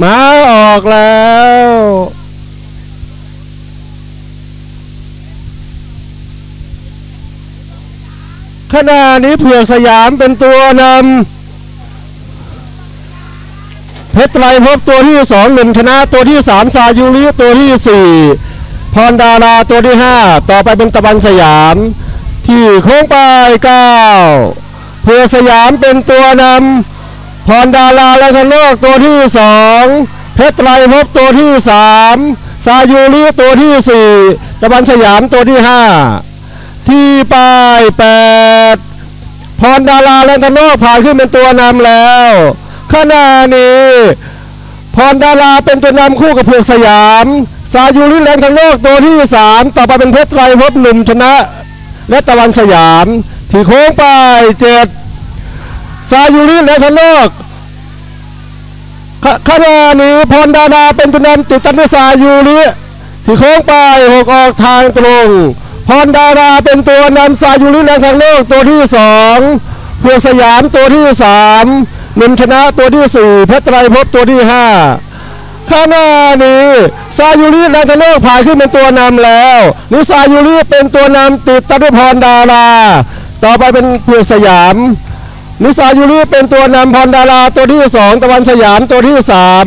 มาออกแล้ว ขณะนี้เผือกสยามเป็นตัวนำเพชรไตรภพตัวที่สองหนึ่งชนะตัวที่สามซายูริตัวที่สี่พรดาราตัวที่ห้าต่อไปเป็นตะวันสยาม ที่โค้งไปเก้าเผือกสยามเป็นตัวนำ พรดาราและทะโลกตัวที่สองเพชรไตรภพตัวที่สามซายูริตัวที่สี่ตะวันสยามตัวที่ห้าที่ป้ายแปดพรดาราและธนกผ่านขึ้นเป็นตัวนำแล้วขณะนี้พรดาราเป็นตัวนำคู่กับเผือกสยามสายุริแรงทางโลกตัวที่สามต่อไปเป็นเพชรไตรภพหนุ่มชนะ และตะวันสยาม ที่โค้งไปเจ็ด สายุริแรงทางโลกขขณะนี้พรดาราเป็นตัวนำติดตามด้วยสายุริที่โค้งไปหกออกทางตรงพรดาราเป็นตัวนำสายุริแรงทางโลกตัวที่สองเพื่อสยามตัวที่สามนิมชนะตัวที่สี่เพชรไตรภพตัวที่ห้าขณะนี้ซายุริแรงทางโลกผ่านขึ้นเป็นตัวนำแล้วนิซายุริเป็นตัวนำติดตามด้วยพรดารา ต่อไปเป็นเพื่อสยาม นิสายูริเป็นตัวนำพรดาราตัวที่สองตะวันสยามตัวที่สาม